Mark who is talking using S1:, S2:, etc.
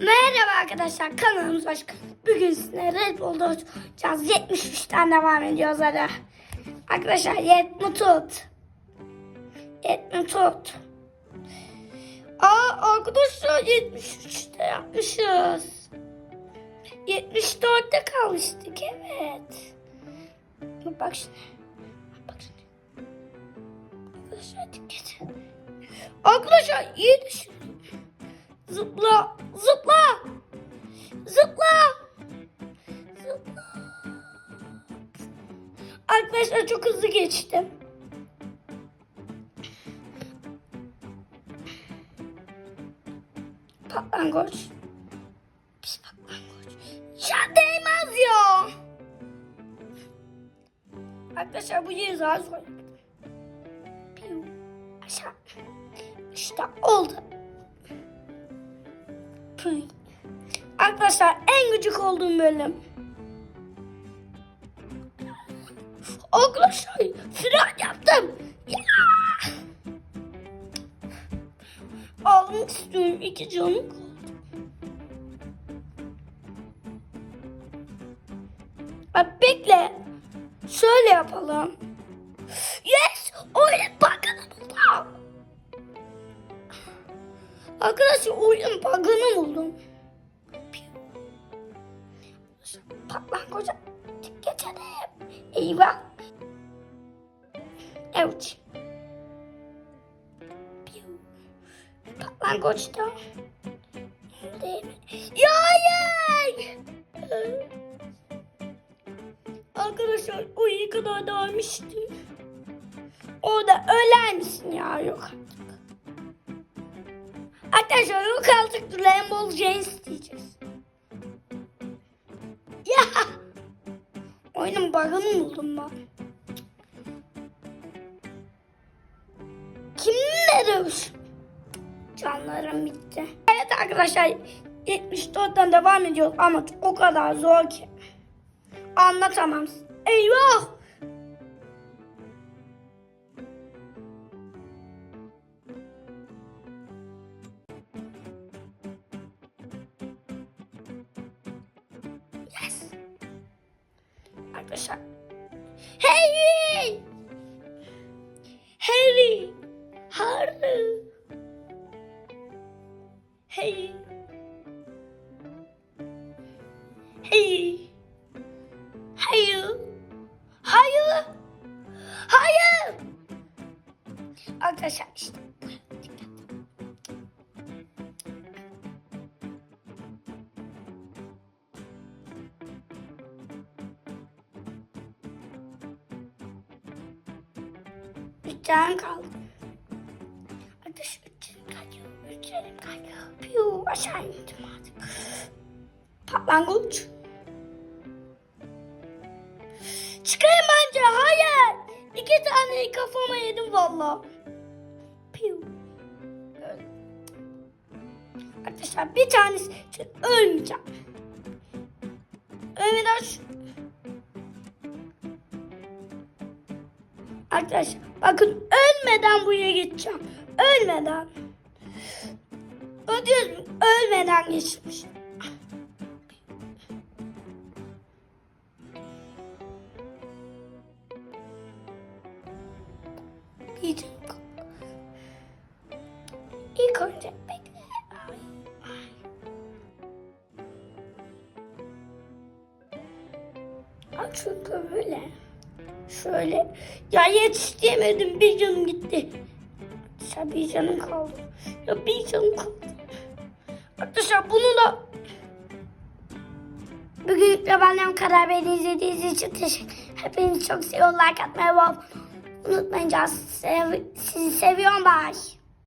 S1: Merhaba arkadaşlar kanalımıza hoş. Bugün sizinle Red Bull'da oynayacağız. 73'ten devam ediyoruz hadi. Arkadaşlar yetmi tut. Yetmi tut. Aa arkadaşlar 73'te yapmışız. 74'te kalmıştık evet. Bak şimdi. Bak şimdi. Arkadaşlar dikkat. Arkadaşlar iyi düşün. Zıpla, zıpla, zıpla, zıpla. Arkadaşlar çok hızlı geçtim. Patlangoç. Pis patlangoç. Ya değmez ya. Arkadaşlar bu yeri zar zor. Aşağı. İşte oldu. Arkadaşlar en gıcık olduğum bölüm. Arkadaşlar fren yaptım. Ya! Almak istiyorum. iki canım kaldı. Bekle. Şöyle yapalım. Arkadaşlar oyun bug'ını buldum. Patlangoca geçelim. Eyvah. Evet. Patlangoç da. Değil mi? Ya hayır. Arkadaşlar o iyi kadar dağılmıştı. Orada öler misin ya yok artık. Arkadaşlar yok artık Rainbow James diyeceğiz. Ya! Oyunun bug'ını buldum ben. Kimle dövüş? Canlarım bitti. Evet arkadaşlar 74'ten devam ediyoruz ama o kadar zor ki. Anlatamam. Eyvah! Arkadaşlar. Harry! Harry! Harry! Hey! Hey! Hayır! Hayır! Hayır! Arkadaşlar işte. Üç tane kaldı. Arkadaş üç yerim kayıyor. Üç yerim kayıyor. Piyu aşağı indim artık. Patlangoç. Çıkayım bence. Hayır. İki tane kafama yedim valla. Piyu. Öyle. Arkadaşlar bir tanesi için ölmeyeceğim. Ölmeden şu... Arkadaşlar bakın ölmeden buraya geçeceğim. Ölmeden. Ödüyoruz ölmeden geçmiş. Bir. İlk önce bekle. Ay, ay. Çünkü böyle. Şöyle. Ya yetiştiremedim. Bir canım gitti. Arkadaşlar bir canım kaldı. Ya bir canım kaldı. Arkadaşlar bunu da Bugün de benden kadar beni izlediğiniz için teşekkür Hepinizi çok seviyorum. Like atmayı unutmayın. Sizi seviyorum. Bye.